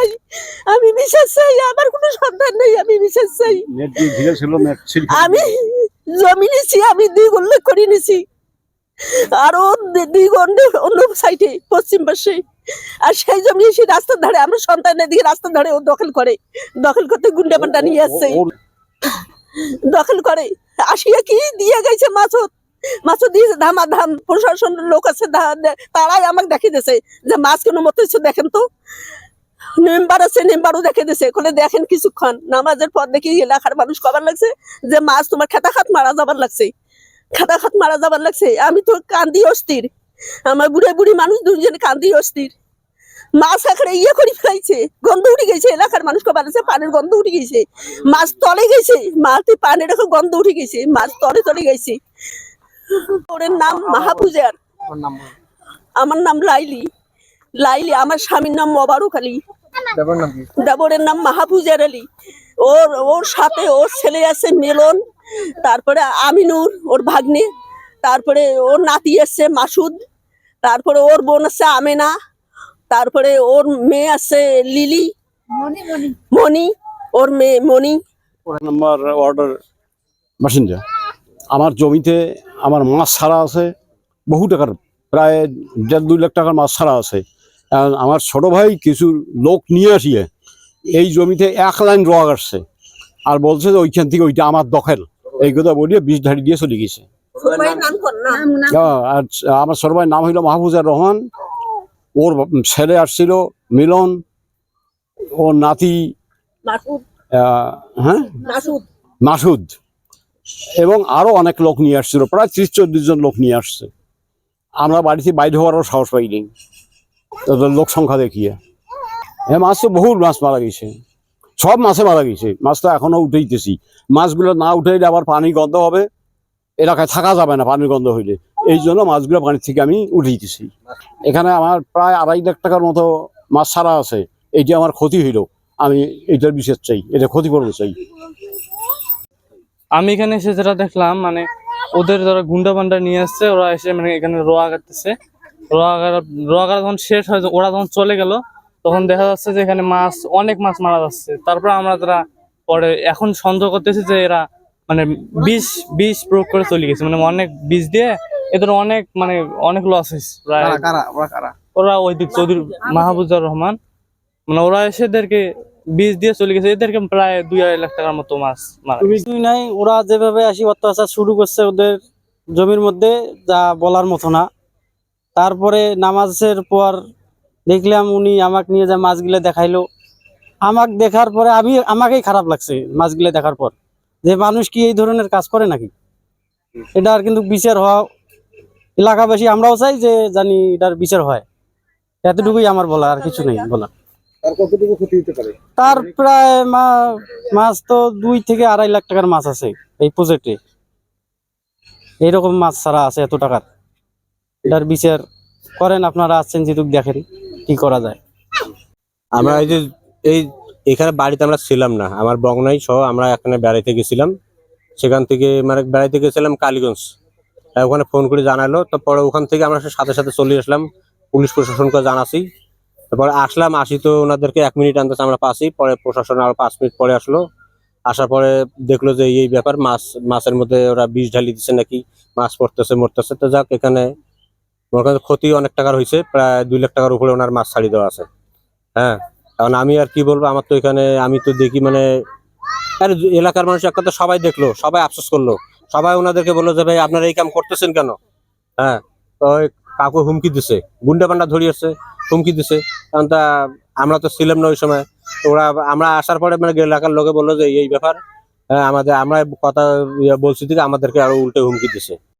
চাই। আমি বিশ্বাস চাই আমার কোনো সন্তান নেই আমি বিশ্বাস চাই। আমি জমি নিছি আমি দুই উল্লেখ করে নিছি। আর দুই গন্ড অন্য সাইডে পশ্চিম পাশে। আর সেই জমি সেই রাস্তার ধারে আমরা সন্তানের দিকে রাস্তার ধারে ও দখল করে। দখল করতে গুন্ডা পান্ডা নিয়ে আসছে। দখল করে। আসিয়া কি দিয়ে গেছে মাছত মাছ দিয়েছে ধামা ধাম প্রশাসনের লোক আছে তারাই আমাকে দেখিয়ে দিয়েছে যে মাছ কোনো মতো দেখেন তো। মেম্বার আছে মেম্বারও দেখে দিছে। বলে দেখেন কিছুক্ষণ নামাজের পর দেখি এলাকার মানুষ কবার লাগছে যে মাছ তোমার খেতা খাত মারা যাবার লাগছে। খেতা খাত মারা যাবার লাগছে। আমি তো কান্দি অস্থির। আমার বুড়ে বুড়ি মানুষ দুজন কান্দি অস্থির। মাছ এখানে ইয়ে করে ফেলাইছে। গন্ধ উঠে গেছে। এলাকার মানুষ কবার আছে পানির গন্ধ উঠে গেছে। মাছ তলে গেছে। মাছ পানির এখন গন্ধ উঠে গেছে। মাছ তলে তলে গেছে। ওর নাম মাহাপূজার আমার নাম লাইলি। লাইলি আমার স্বামীর নাম মোবারক আলী। দেবরের নাম মাহফুজার আলী। ওর ওর সাথে ওর ছেলে আছে মিলন তারপরে আমিনুর ওর ভাগ্নে তারপরে ওর নাতি আছে মাসুদ তারপরে ওর বোন আছে আমেনা তারপরে ওর মেয়ে আছে লিলি মণি ওর মেয়ে নাম্বার ওয়ার্ডের বাসিন্দা আমার জমিতে আমার মাছ ছাড়া আছে বহু টাকার প্রায় দেড় দুই লাখ টাকার মাছ ছাড়া আছে। আমার ছোট ভাই কিছু লোক নিয়ে আসিয়ে এই জমিতে এক লাইন রোয়া কাটছে। আর বলছে যে ওইখান থেকে ওইটা আমার দখল। এই কথা বলিয়ে বিষ ধাড়ি দিয়ে চলে গেছে। হ্যাঁ, আর আমার ছোট ভাইয়ের নাম হইল মাহফুজার রহমান। ওর ছেলে আসছিল মিলন। ওর নাতি হ্যাঁ? মাসুদ। মাসুদ। এবং আরও অনেক লোক নিয়ে আসছিল। প্রায় ত্রিশ চল্লিশ জন লোক নিয়ে আসছে। আমরা বাড়িতে বাইরে হওয়ারও সাহস পাইনি। লোক সংখ্যা দেখিয়ে। হ্যাঁ মাছ তো বহু মাছ মারা গেছে। সব মাছে মারা গেছে। মাছ তো এখনও উঠেইতেছি। মাছগুলো না উঠাইলে আবার পানি গন্ধ হবে। এলাকায় থাকা যাবে না পানির গন্ধ হইলে। এই জন্য মাছগুলো পানির থেকে আমি উঠাইতেছি এখানে আমার প্রায় আড়াই লাখ টাকার মতো মাছ ছাড়া আছে। এইটি আমার ক্ষতি হইল। আমি এইটার বিশেষ চাই। এটা ক্ষতিপূরণ চাই। আমি এখানে এসে যেটা দেখলাম মানে ওদের যারা গুন্ডা পান্ডা নিয়ে আসছে, ওরা এসে মানে এখানে রোয়া কাটতেছে। রোয়া কাটা রোয়া কাটা যখন শেষ হয় ওরা যখন চলে গেল তখন দেখা যাচ্ছে যে এখানে মাছ অনেক মাছ মারা যাচ্ছে। তারপরে আমরা তারা পরে এখন সন্দেহ করতেছি যে এরা মানে বিষ বিষ প্রয়োগ করে চলে গেছে। মানে অনেক বিষ দিয়ে এদের অনেক মানে অনেক লস হয়েছে। প্রায় ওরা ওই দিক চৌধুরী মাহবুজুর রহমান। মানে ওরা এসে এদেরকে বীজ দিয়ে চলে গেছে। এদেরকে প্রায় দুই আড়াই লাখ টাকার মতো মাছ মারা। কিছুই নাই ওরা যেভাবে আসি অত্যাচার শুরু করছে ওদের জমির মধ্যে যা বলার মতো না। তারপরে নামাজের পর দেখলাম উনি আমাকে নিয়ে যা মাছগুলো দেখাইলো। আমাকে দেখার পরে আমি আমাকেই খারাপ লাগছে মাছগুলো দেখার পর। যে মানুষ কি এই ধরনের কাজ করে নাকি? এটা আর কিন্তু বিচার হওয়া এলাকাবাসী আমরাও চাই যে জানি এটার বিচার হয়। এতটুকুই আমার বলা আর কিছু নেই বলা আর কতটুকু ক্ষতি হতে পারে? তার প্রায় মাছ তো দুই থেকে আড়াই লাখ টাকার মাছ আছে এই প্রজেক্টে এইরকম মাছ ছাড়া আছে এত টাকার। এটার বিচার করেন, আপনারা আসছেন যেহেতু দেখেন কি করা যায়। আমরা এই যে, এই এখানে বাড়িতে আমরা ছিলাম না, আমার বগনাই সহ আমরা এখানে বেড়াইতে গেছিলাম। সেখান থেকে মানে বেড়াইতে গেছিলাম কালীগঞ্জ। ওখানে ফোন করে জানালো তারপরে ওখান থেকে আমরা সাথে সাথে চলে আসলাম, পুলিশ প্রশাসনকে জানাছি। তারপরে আসলাম, আসি তো ওনাদেরকে এক মিনিট আনতেছে আমরা পাসি পরে প্রশাসন আরও পাঁচ মিনিট পরে আসলো। আসার পরে দেখল যে এই ব্যাপার, মাছ, মাছের মধ্যে ওরা বিষ ঢালি দিচ্ছে নাকি, মাছ পড়তেছে, মরতেছে। তো যাক, এখানে ওর কাছে ক্ষতি অনেক টাকার হয়েছে প্রায় দুই লাখ টাকার উপরে ওনার মাছ ছাড়ি দেওয়া আছে। হ্যাঁ কারণ আমি আর কি বলব আমার তো এখানে আমি তো দেখি মানে আরে এলাকার মানুষ একটা তো সবাই দেখল সবাই আফসোস করল। সবাই ওনাদেরকে বলল যে ভাই আপনারা এই কাম করতেছেন কেন? হ্যাঁ তো কাকু হুমকি দিছে গুন্ডা পান্ডা ধরিয়েছে হুমকি দিছে। কারণ তা আমরা তো ছিলাম না ওই সময়। ওরা আমরা আসার পরে মানে এলাকার লোকে বলল যে এই ব্যাপার। হ্যাঁ, আমাদের আমরা কথা বলছি থেকে আমাদেরকে আরও উল্টে হুমকি দিছে।